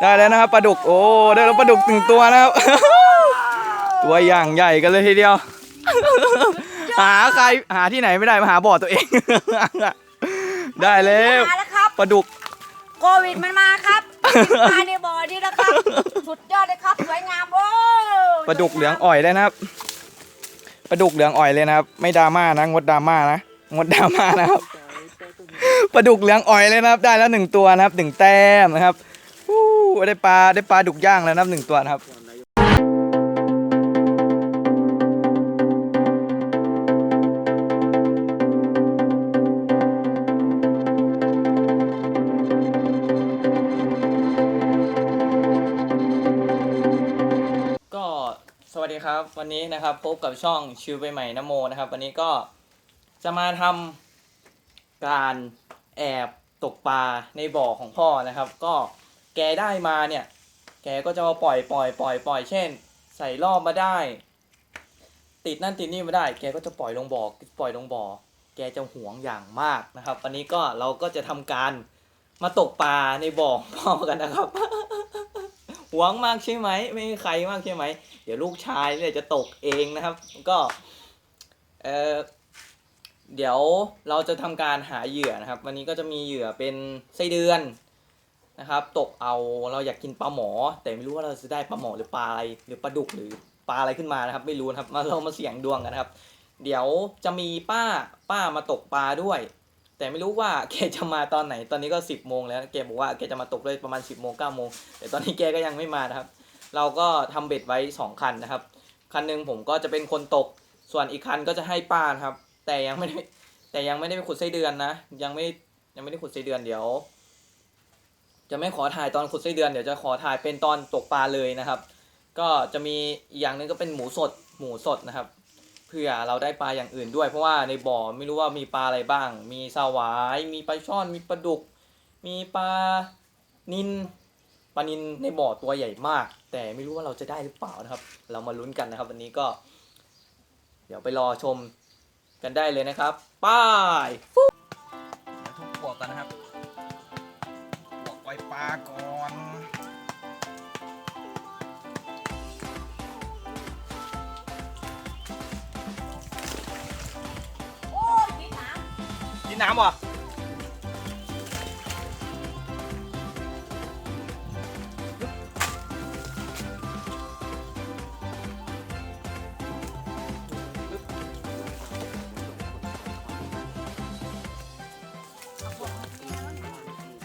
ได้แล้วนะครับปลาดุกโอ้ได้แล้วปลาดุกหนึ่งตัวนะครับ ตัวอย่างใหญ่กันเลยทีเดียว หาใครหาที่ไหนไม่ได้มาหาบ่อตัวเอง ได้แล้วมาแล้วครับปลาดุกโควิดมันมาครับมาในบ่อนี่นะครับ สุดยอดเลยครับสวยงามโอ้ปลาดุกเหลืองอ่อยเลยนะครับปลาดุกเหลืองอ่อยเลยนะครับ ไม่ดราม่านะงดดราม่านะงดดราม่านะครับปลาดุกเหลืองอ่อยเลยนะครับ ได้แล้วหนึ่งตัวนะครับหนึ่งแต้มนะครับอู้ ได้ปลาได้ปลาดุกย่างแล้วนะครับหนึ่งตัวนะครับก็สวัสดีครับวันนี้นะครับพบกับช่องชิวไปใหม่นโมนะครับ วันนี้ก็จะมาทำการแอบตกปลาในบ่อของพ่อนะครับ ก็ แกได้มาเนี่ย แกก็จะมาปล่อยปล่อยปล่อยปล่อยเช่น ใส่รอบมาได้ ติดนั่นติดนี่มาได้ แกก็จะปล่อยลงบ่อปล่อยลงบ่อ แกจะหวงอย่างมากนะครับ วันนี้ก็เราก็จะทำการมาตกปลาในบ่อพ่อกันนะครับหวงมากใช่ไหมไม่มีใครมากใช่ไหมเดี๋ยวลูกชายเนี่ยจะตกเองนะครับ ก็เออเดี๋ยวเราจะทำการหาเหยื่อนะครับ วันนี้ก็จะมีเหยื่อเป็นไส้เดือน นะครับ ตกเอาเราอยากกินปลาหมอ แต่ไม่รู้ว่าเราจะได้ปลาหมอหรือปลาอะไรหรือปลาดุกหรือปลาอะไรขึ้นมานะครับ ไม่รู้นะครับมาเรามาเสี่ยงดวงกันนะครับ เดี๋ยวจะมีป้าป้ามาตกปลาด้วย แต่ไม่รู้ว่าแกจะมาตอนไหนตอนนี้ก็สิบโมงแล้วแกบอกว่าแกจะมาตกได้ประมาณสิบโมงเก้าโมงแต่ตอนนี้แกก็ยังไม่มานะครับ เราก็ทำเบ็ดไว้สองคันนะครับ คันหนึ่งผมก็จะเป็นคนตก ส่วนอีกคันก็จะให้ป้านะครับ แต่ยังไม่ได้แต่ยังไม่ได้ไปขุดไส้เดือนนะ ยังไม่ยังไม่ได้ขุดไส้เดือนเดี๋ยว จะไม่ขอถ่ายตอนขุดไส้เดือนเดี๋ยวจะขอถ่ายเป็นตอนตกปลาเลยนะครับ ก็จะมีอีกอย่างนึงก็เป็นหมูสดหมูสดนะครับ เพื่อเราได้ปลาอย่างอื่นด้วย เพราะว่าในบ่อไม่รู้ว่ามีปลาอะไรบ้าง มีสวาย มีปลาช่อน มีปลาดุก มีปลานินปลานินในบ่อตัวใหญ่มาก แต่ไม่รู้ว่าเราจะได้หรือเปล่านะครับ เรามาลุ้นกันนะครับ วันนี้ก็ เดี๋ยวไปรอชมกันได้เลยนะครับ ป้าย น้ำวะ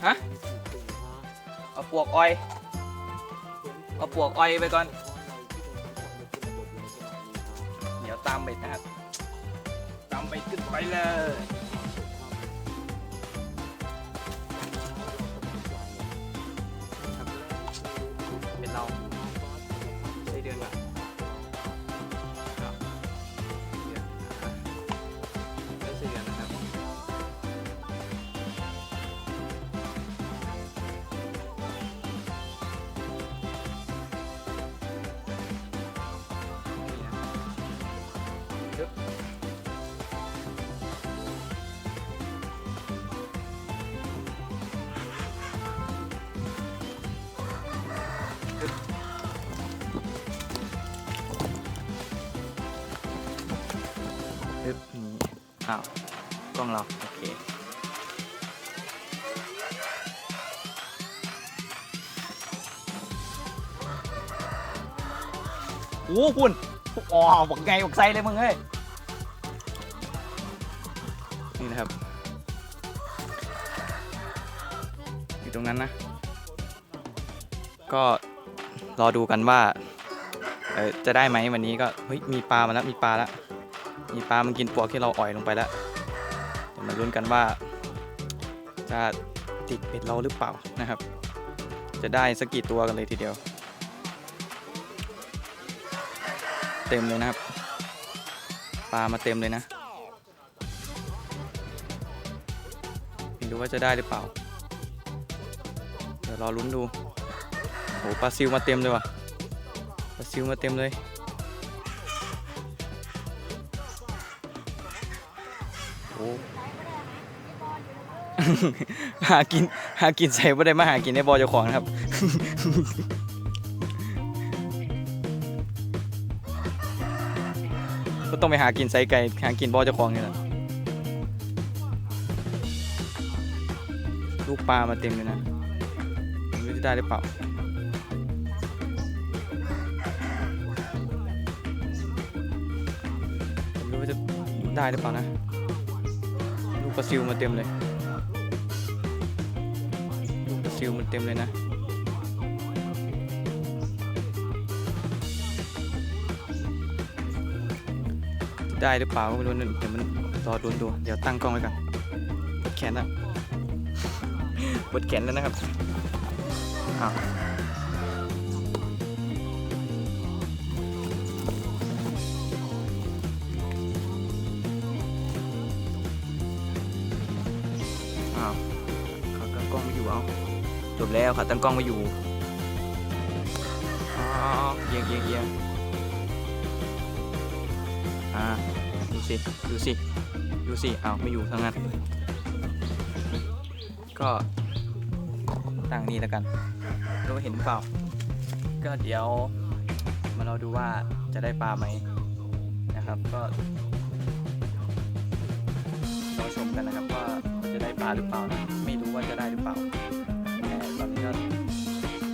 ฮะ เอาปวกอ้อย เอาปวกอ้อยไปก่อน เดี๋ยวตามเบ็ดนะครับ ตามเบ็ดขึ้นไปเลย อ้าวกล้องเราโอเคโอ้คุณอ๋อบอกไงบอกไซเลยมึงเฮ้ยนี่นะครับ อยู่ตรงนั้นนะ ก็รอดูกันว่าจะได้ไหมวันนี้ก็เฮ้ยมีปลามาแล้วมีปลาแล้ว มีปลามันกินปวกที่เราอ่อยลงไปแล้วเดี๋ยวมาลุ้นกันว่า จะติดเบ็ดเราหรือเปล่านะครับ จะได้สักกี่ตัวกันเลยทีเดียว เต็มเลยนะครับ ปลามาเต็มเลยนะไม่รู้ว่าจะได้หรือเปล่า เดี๋ยวรอลุ้นดูโอ้ปลาซิวมาเต็มเลยว่ะปลาซิวมาเต็มเลย หากินหากินใส่บ่ได้มาหากินในบ่อเจ้าของนะครับ ก็ต้องไปหากินไซไก่หากินบ่อเจ้าของนี่แหละลูกปลามาเต็มเลยนะไม่รู้จะได้หรือเปล่าไม่รู้ว่าจะได้หรือเปล่านะ ปลาซิวมาเต็มเลยลูกปลาซิวมันเต็มเลยนะได้หรือเปล่าไม่รู้นะเดี๋ยวมันรอดูดูเดี๋ยวตั้งกล้องไว้ก่อนปวดแขนนะปวดแขนแล้วนะครับอ้าว จบแล้วเขาตั้งกล้องไม่อยู่อ๋อเอียงเอียงเอียงอ่าดูสิดูสิดูสิเอาไม่อยู่ทั้งนั้นก็ตั้งนี่แล้วกันรู้เห็นหรือเปล่า ก็เดี๋ยวมาเรอดูว่าจะได้ปลาไหมนะครับก็รอชมกันนะครับว่าจะได้ปลาหรือเปล่านะไม่รู้ว่าจะได้หรือเปล่า ก็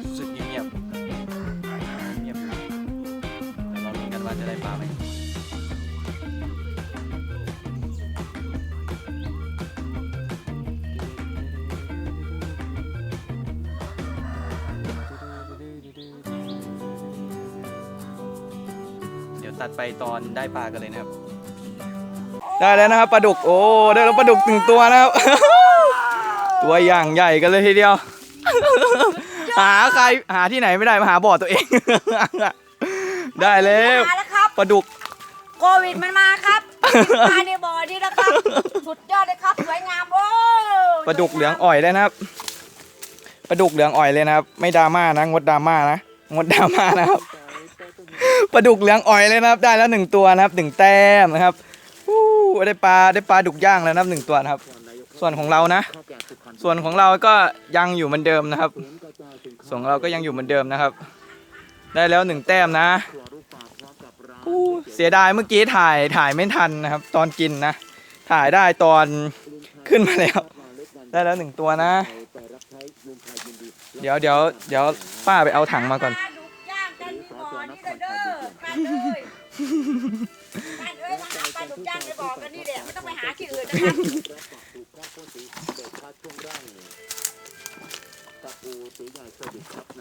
รู้สึกเงียบๆเงียบอยู่เดี๋ยวเราลุ้นกันว่าจะได้ปลาไหมเดี๋ยวตัดไปตอนได้ปลากันเลยนะครับ ได้แล้วนะครับปลาดุก โอ้ ได้แล้วปลาดุกหนึ่งตัวนะครับ ตัวอย่างใหญ่กันเลยทีเดียว หาใครหาที่ไหนไม่ได้มาหาบ่อตัวเอง ได้แล้วมาแล้วครับปลาดุกโควิดมันมาครับปลาในบ่อนี่นะครับสุดยอดเลยครับสวยงามโอ้ปลาดุกเหลืองอ่อยเลยนะครับปลาดุกเหลืองอ่อยเลยนะครับ ไม่ดราม่านะงดดราม่านะงดดราม่านะครับปลาดุกเหลืองอ่อยเลยนะครับ ได้แล้วหนึ่งตัวนะครับหนึ่งแต้มนะครับอู้ได้ปลาได้ปลาดุกย่างแล้วนะครับหนึ่งตัวนะครับ ส่วนของเรานะ ส่วนของเราก็ยังอยู่เหมือนเดิมนะครับ ส่วนของเราก็ยังอยู่เหมือนเดิมนะครับ ได้แล้วหนึ่งแต้มนะเสียดายเมื่อกี้ถ่ายถ่ายไม่ทันนะครับ ตอนกินนะ ถ่ายได้ตอนขึ้นมาแล้ว ได้แล้วหนึ่งตัวนะ เดี๋ยวเดี๋ยวเดี๋ยวป้าไปเอาถังมาก่อนปลาดุกย่างกันที่บ่อนี่เลยเด้อปลาเลยปลาเอ้ยมาหาปดุกย่างในบ่อกันนี่แหละไม่ต้องไปหาที่อื่นนะครั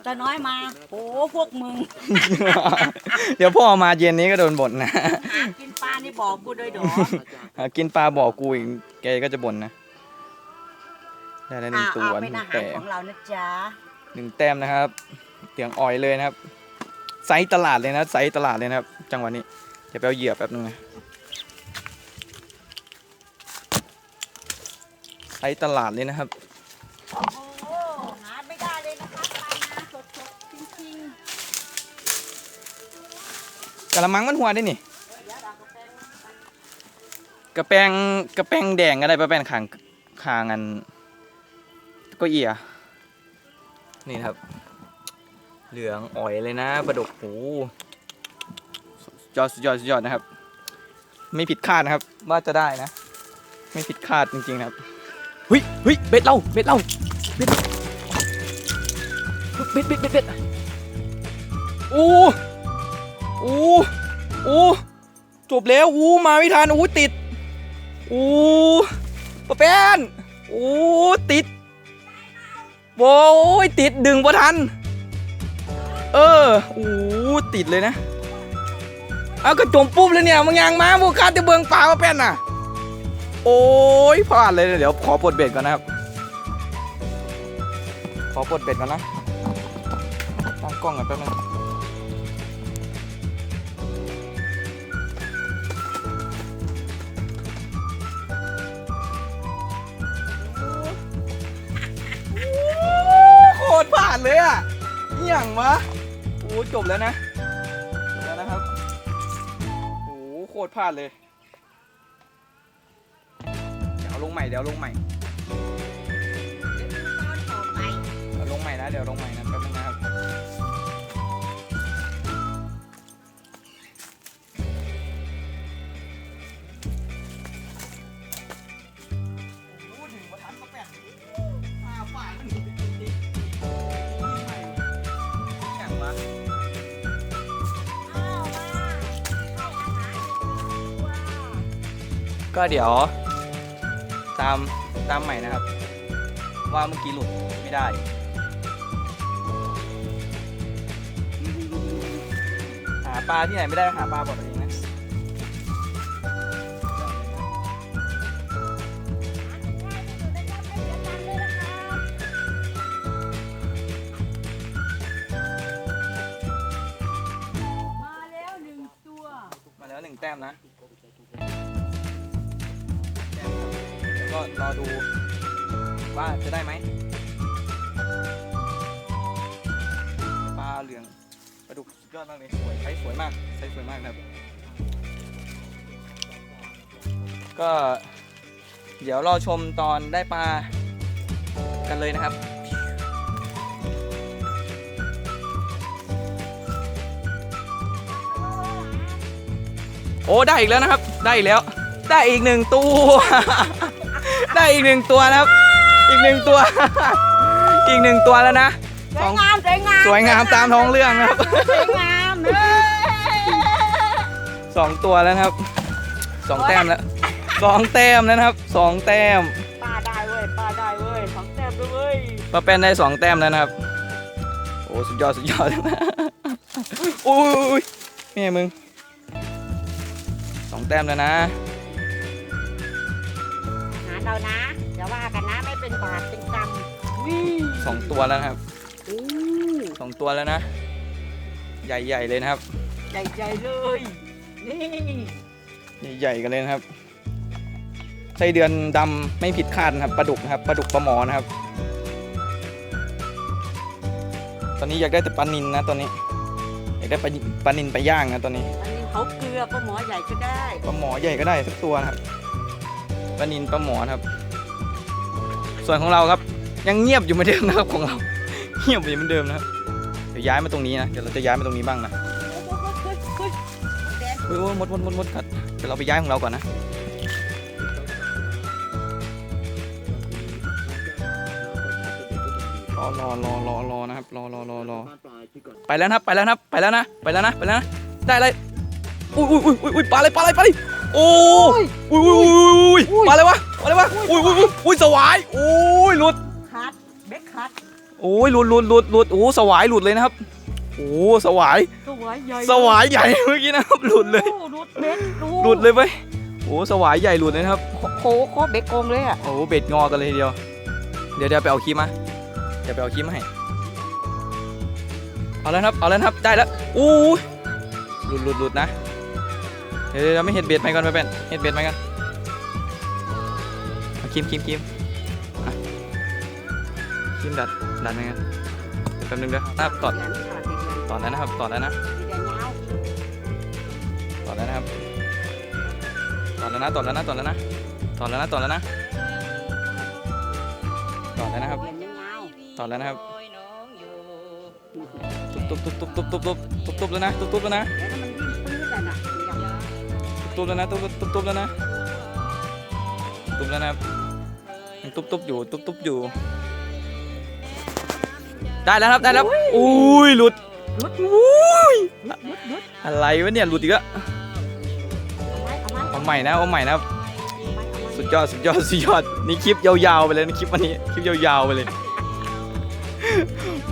จะน้อยมาโอ้พวกมึงเดี๋ยวพ่อมาเย็นนี้ก็โดนบ่นนะหากินปลาในบ่อกูโดยดอหากินปลาบ่อกูอีกแกก็จะบ่นนะ ได้แล้วหนึ่งตัวเอาหเป็นนึ่อางหารแต้ขมองเรานะจ๊ะหนึ่งแต้มนะครับเตียงอ่อยเลยนะครับ ไซส์ตลาดเลยนะไซส์ตลาดเลยนะครับ จังหวะนี้เดี๋ยวไปเอาเหยื่อแป๊บนึงนะไซส์ตลาดเลยนะครับ กระมังมันหัวได้นี่ๆเดี๋ยวเราก็แปลงกระแปงกระแปงแดงอะไรประแปงขางขางอันก็เอียนี่นะครับ เหลืองอ่อยเลยนะปลาดุกโอ้โหสุดยอดสุดยอดสุดยอดนะครับ ไม่ผิดคาดนะครับ ว่าจะได้นะ ไม่ผิดคาดจริงๆนะครับเฮ้ยเฮ้ยเบ็ดเราเบ็ดเราเบ็ดเบ็ดเบ็ดเบ็ดเบ็ดโอ้โอ้โอ้จบแล้วอู้มาไม่ทันอู้ติดอู้ปะแป้นอู้ติดโว้ยติดดึงบ่ทัน เอออู้ติดเลยนะเอาก็จมปุ๊บเลยเนี่ยมึงยังมาบุคาจะเบืองป่าปะแป้นน่ะ โอ้ยพลาดเลยเดี๋ยวขอปลดเบ็ดก่อนนะครับ ขอปลดเบ็ดก่อนนะตั้งกล้องก่อนแป๊บนึงานเลยอะอหย่างวะโอ้จบแล้วนะจบแล้วนะครับโอ้โคตรพลาดเลย เดี๋ยวเอาลงใหม่เดี๋ยวเอาลงใหม่ตอนต่อไปเอาลงใหม่นะเดี๋ยวลงใหม่นะ ก็เดี๋ยวตามตามใหม่นะครับ ว่าเมื่อกี้หลุดไม่ได้ หาปลาที่ไหนไม่ได้หาปลาบอกตัวเองนะมาแล้วหนึ่งตัวมาแล้วหนึ่งแต้มนะ ก็รอดูว่าจะได้ไหมปลาเหลืองปลาดุกสุดยอดมากเลยสวยใช้สวยมากใช้สวยมากครับ ก็เดี๋ยวรอชมตอนได้ปลากันเลยนะครับโอ้ได้อีกแล้วนะครับ ได้อีกแล้ว ได้อีกหนึ่งตัว ได้อีกหนึ่งตัวนะครับ อีกหนึ่งตัว อีกหนึ่งตัวแล้วนะสวยงามสวยงามสวยงามตามท้องเรื่องนะครับ สวยงามเฮ้ยสองตัวแล้วนะครับสองแต้มแล้วสองแต้มแล้วนะครับสองแต้มป้าได้เว้ยป้าได้เว้ยของแต้มด้วยเว้ยป้าแป้นได้สองแต้มแล้วนะครับ โอ้สุดยอดสุดยอดอุ้ยแม่มึงสองแต้มแล้วนะหา เรานะอย่าว่ากันนะไม่เป็นบาทเป็นกรรมนี่สองตัวแล้วนะครับโอ้สองตัวแล้วนะ ใหญ่ๆเลยนะครับ ใหญ่ๆเลย นี่ใหญ่ๆกันเลยนะครับไส้เดือนดำไม่ผิดคาดนะครับปลาดุกนะครับปลาดุกปลาหมอนะครับ ตอนนี้อยากได้แต่ปลานินนะตอนนี้ อยากได้ปลาปลานินไปย่างนะตอนนี้ อันนี้เขาเกลือก็หมอใหญ่ก็ได้ปลาหมอใหญ่ก็ได้สักตัวนะครับ ปลานินปลาหมอนครับ ส่วนของเราครับ ยังเงียบอยู่เหมือนเดิมนะครับของเรา เงียบอยู่เหมือนเดิมนะครับเดี๋ยวย้ายมาตรงนี้นะเดี๋ยวเราจะย้ายมาตรงนี้บ้างนะโอ้ยโอ้ยมดมดมดมดกัดเดี๋ยวเราไปย้ายของเราก่อนนะรอรอรอรอรอนะครับรอรอรอรอไปแล้วนะครับ ไปแล้วนะครับ ไปแล้วนะ ไปแล้วนะ ไปแล้วนะ ได้เลยอุ้ยอุ้ยอุ้ยอุ้ยอุ้ยปลาอะไรปลาอะไรปลาอะไร โอ้ยอุ้ยอุ้ยอุ้ยอุ้ยปลาอะไรวะปลาอะไรวะอุ้ยอุ้ยอุ้ยอุ้ยสวายโอ้ยหลุดคัดเบ็ดคัดโอ้ยหลุดหลุดหลุดหลุดโอ้สวายหลุดเลยนะครับโอ้สวาย สวายใหญ่สวายใหญ่เมื่อกี้นะครับหลุดเลย โอ้หลุดเบ็ดดูหลุดเลยเว้ยโอ้สวายใหญ่หลุดเลยนะครับโคโคเบ็ดโกงเลยอะโอ้เบ็ดงอกันเลยทีเดียว เดี๋ยวเดี๋ยวไปเอาครีมมาเดี๋ยวไปเอาครีมมาให้เอาแล้วนะครับเอาแล้วนะครับได้แล้วอู้ยหลุดหลุดหลุดนะ เดี๋ยวเดี๋ยวเดี๋ยวไม่เห็ดเบ็ดไปก่อนไปเป็นเห็ดเบ็ดไปก่อนเอาครีมครีมครีมครีมดัดดัดไปกันแป๊บนึงเดี๋ยวนะครับตอดตอดแล้วนะครับตอดแล้วนะตอดแล้วนะครับตอดแล้วนะตอดแล้วนะตอดแล้วนะตอดแล้วนะตอดแล้วนะตอดแล้วนะครับตอดแล้วนะครับตุบตุบตุบตุบตุบตุบตุบตุบแล้วนะตุบตุบแล้วนะ ตุบแล้วนะตุบตุบตุบแล้วนะตุบแล้วนะครับยังตุบตุบอยู่ตุบตุบอยู่ ได้แล้วครับได้แล้วอุ้ยหลุดอุ้ยอะไรวะเนี่ยหลุดอีกแล้วเอาใหม่นะเอาใหม่นะครับสุดยอดสุดยอดสุดยอดนี่คลิปยาวๆไปเลยนะคลิปวันนี้คลิปยาวๆไปเลย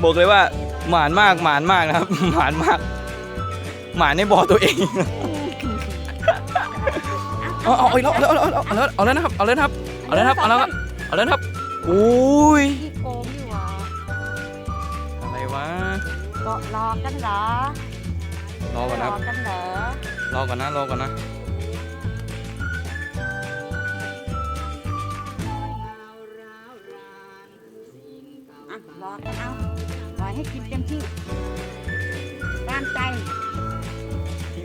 บอกเลยว่าหมานมากหมานมากนะครับหมานมากหมานในบ่อตัวเอง เอาเอาเอาแล้วเอาเอาล้วเอาแล้นะครับเอาเล้นะครับเอาเล้นะครับเอาแล้วเอาแล้นะครับอุ้ยโกงอยู่อะอะไรวะก็รอกันเหรอรอก่อนนะรอกันเหรอรอก่อนนะรอก่อนนะรอกันเอารอให้กินเต็มที่ตามใจ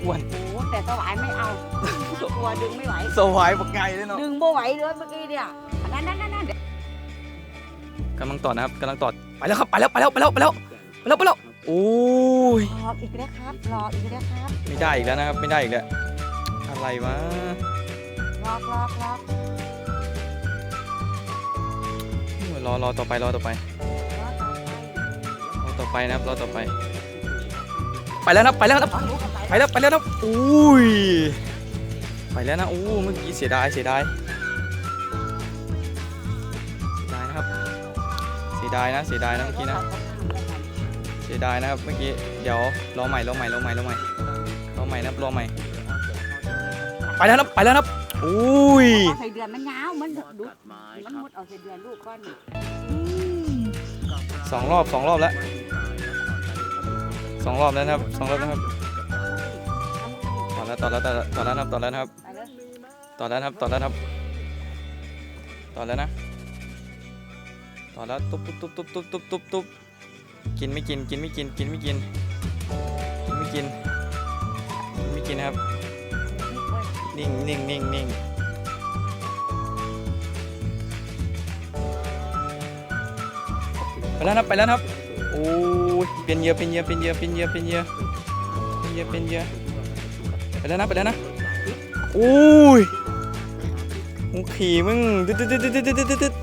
อ้วนโอ้แต่สวายไม่เอา กลัวดึงไม่ไหว สวายปักไงเลยเนาะดึงไม่ไหวเลยเมื่อกี้เนี่ยอันนั้นนั่นนั่นนั่นกำลังต่อนะครับกำลังต่อไปแล้วครับไปแล้วไปแล้วไปแล้วไปแล้วไปแล้วไปแล้วโอ้ยรออีกแล้วครับรออีกแล้วครับไม่ได้อีกแล้วนะครับไม่ได้อีกแล้วอะไรวะรอรอรอรอรอต่อไปรอต่อไปรอต่อไปรอต่อไปนะครับรอต่อไป ไปแล้วนะครับไปแล้วนะครับอ๋อรู้กันไปไปแล้วไปแล้วนะครับอุ้ย ไปแล้วนะโอ้เมื่อกี้เสียดายเสียดายเสียดายนะครับ เสียดายนะเสียดายนะเมื่อกี้นะเสียดายนะครับเมื่อกี้เดี๋ยวรอใหม่รอใหม่รอใหม่รอใหม่รอใหม่นะครับรอใหม่ ไปแล้วนะครับไปแล้วนะครับอุ้ยเอาใส่เดือนมันยาวมันดูมันมุดเอาใส่เดือนลูกก้อนนี่สองรอบสองรอบแล้วสองรอบแล้วนะครับสองรอบแล้วครับ ต่อแล้วต่อแล้วต่อแล้วครับต่อแล้วครับต่อแล้วครับต่อแล้วครับต่อแล้วนะต่อแล้วตุ๊บตุ๊บตุ๊บตุ๊บตุ๊บตุ๊บตุ๊บตุ๊บกินไม่กินกินไม่กินกินไม่กินกินไม่กินกินไม่กินครับนิ่งนิ่งนิ่งนิ่งไปแล้วครับไปแล้วครับโอ้ยเป็นเยอะเป็นเยอะเป็นเยอะเป็นเยอะเป็นเยอะเป็นเยอะเป็นเยอะ ไปแล้วนะไปแล้วนะโอ้ยมึงขี่มึงตึ๊ดตึ๊ดตึ๊ดตึ๊ดตึ๊ดตึ๊ดตึ๊ด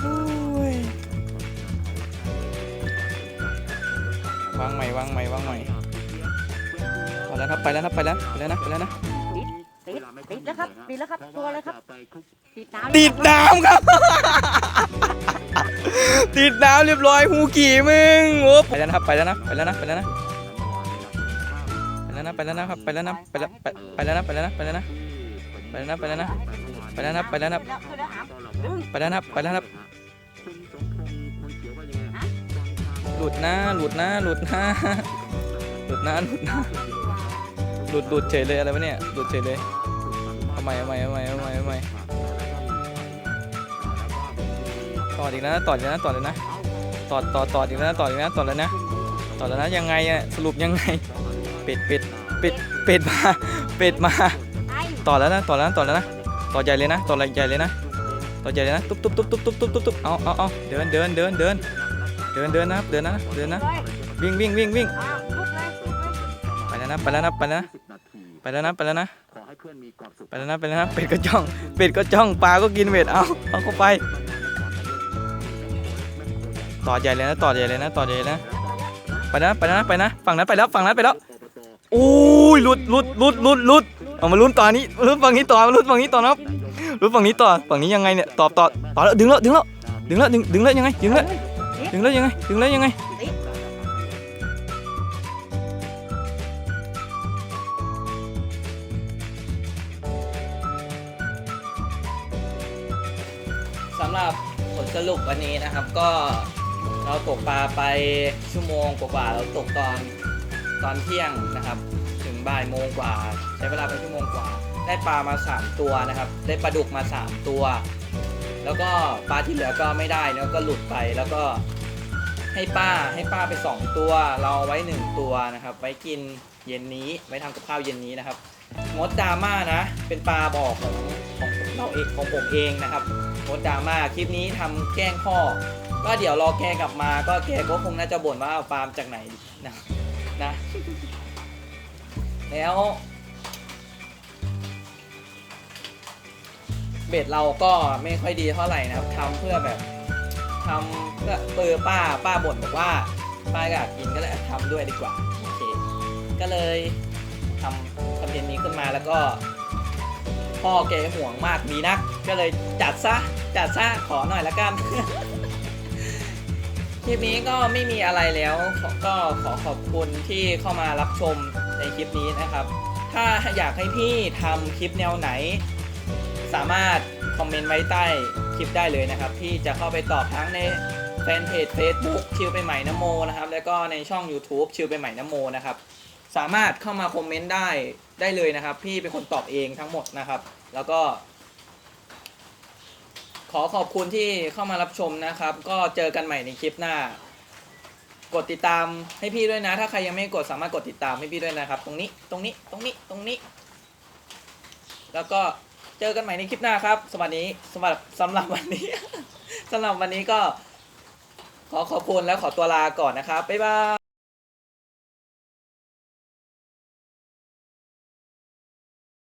โอ้ยวางใหม่วางใหม่วางใหม่พอแล้วครับไปแล้วนะไปแล้วไปแล้วนะไปแล้วนะติดติดแล้วครับติดแล้วครับตัวเลยครับติดน้ำติดน้ำครับ ติดน้ำเรียบร้อยหูขี่มึงโอ้ไปแล้วนะครับไปแล้วนะไปแล้วนะไปแล้วนะไป แล้วนะไปแล้วนะครับไปแล้วนะไปแล้วไปไปแล้วนะไปแล้วนะไปแล้วนะไปแล้วนะไปแล้วนะไปแล้วนะไปแล้วนะไปแล้วนะไปแล้วนะหลุดนะหลุดนะหลุดนะหลุดนะหลุดนะหลุดหลุดเฉยเลยอะไรวะเนี่ยหลุดเฉยเลยทำไมทำไมทำไมทำไมทำไมต่ออีกนะต่ออีกนะต่อเลยนะต่อต่อต่ออีกนะต่ออีกนะต่อเลยนะต่อแล้วนะยังไงอะสรุปยังไง เป็ดเป็ดเป็ดเป็ดมาเป็ดมา ต่อแล้วนะต่อแล้วนะต่อแล้วนะต่อใหญ่เลยนะต่อใหญ่เลยนะต่อใหญ่เลยนะตุ๊บตุ๊บตุ๊บตุ๊บตุ๊บตุ๊บตุ๊บตุ๊บเอาเอาเอาเดินเดินเดินเดินเดินเดินนะครับเดินนะเดินนะวิ่งวิ่งวิ่งวิ่งไปแล้วนะไปแล้วนะไปแล้วนะไปแล้วนะไปแล้วนะไปแล้วนะไปแล้วนะเป็ดก็จ้องเป็ดก็จ้องปลาก็กินเบ็ดเอาเอาเข้าไป ต่อใหญ่เลยนะต่อใหญ่เลยนะต่อใหญ่เลยนะไปนะไปนะไปนะฝั่งนั้นไปแล้วฝั่งนั้นไปแล้ว อ้ยหลุดหลุดหลุดหลุดหลุดเอามาลุ้นต่อนี้ลุ้นฝั่งนี้ต่อมาลุ้นฝั่งนี้ต่อนะครับรู้ฝั่งนี้ต่อฝั่งนี้ยังไงเนี่ยตอบต่อต่อแล้วดึงแล้วดึงแล้วดึงแล้วดึงดึงแล้วยังไงดึงแล้วดึงแล้วยังไงดึงแล้วยังไงสำหรับผลสรุปวันนี้นะครับก็เราตกปลาไปชั่วโมงกว่าๆเราตกตอน ตอนเที่ยงนะครับ ถึงบ่ายโมงกว่า ใช้เวลาไปชั่วโมงกว่า ได้ปลามา 3 ตัวนะครับ ได้ปลาดุกมา 3 ตัว แล้วก็ปลาที่เหลือก็ไม่ได้นอะก็หลุดไปแล้วก็ให้ป้าให้ป้าไป 2 ตัว เราเอาไว้ 1 ตัวนะครับ ไว้กินเย็นนี้ไว้ทำกับข้าวเย็นนี้นะครับงดดราม่านะ เป็นปลาบอกของของเราเองของผมเองนะครับงดดราม่าคลิปนี้ทำแกล้งพ่อก็เดี๋ยวรอแกกลับมา ก็แกก็คงน่าจะบ่นว่าเอาปลามาจากไหนนะ นะ แล้วเบ็ดเราก็ไม่ค่อยดีเท่าไหร่นะครับทำเพื่อแบบทำเพื่อเปอป้าป้าบ่นบอกว่า ป้าอยากกินก็เลยทำด้วยดีกว่าโอเคก็เลยทำคอนเทนต์นี้ขึ้นมาแล้วก็ พ่อแกห่วงมากมีนัก ก็เลยจัดซะจัดซะขอหน่อยละกัน คลิปนี้ก็ไม่มีอะไรแล้วก็ขอขอบคุณที่เข้ามารับชมในคลิปนี้นะครับ ถ้าอยากให้พี่ทำคลิปแนวไหน สามารถคอมเมนต์ไว้ใต้คลิปได้เลยนะครับพี่จะเข้าไปตอบทั้งในแฟนเพจ Facebook ชิวไปใหม่นโมนะครับ แล้วก็ในช่อง YouTube ชิวไปใหม่นโมนะครับ สามารถเข้ามาคอมเมนต์ได้ได้เลยนะครับ พี่เป็นคนตอบเองทั้งหมดนะครับ แล้วก็ ขอขอบคุณที่เข้ามารับชมนะครับ ก็เจอกันใหม่ในคลิปหน้า กดติดตามให้พี่ด้วยนะ ถ้าใครยังไม่กดสามารถกดติดตามให้พี่ด้วยนะครับ ตรงนี้ตรงนี้ตรงนี้ตรงนี้ แล้วก็เจอกันใหม่ในคลิปหน้าครับสวัสดีสำหรับสำหรับวันนี้ สำหรับวันนี้ก็ ขอขอบคุณแล้วขอตัวลาก่อนนะครับบ๊ายบาย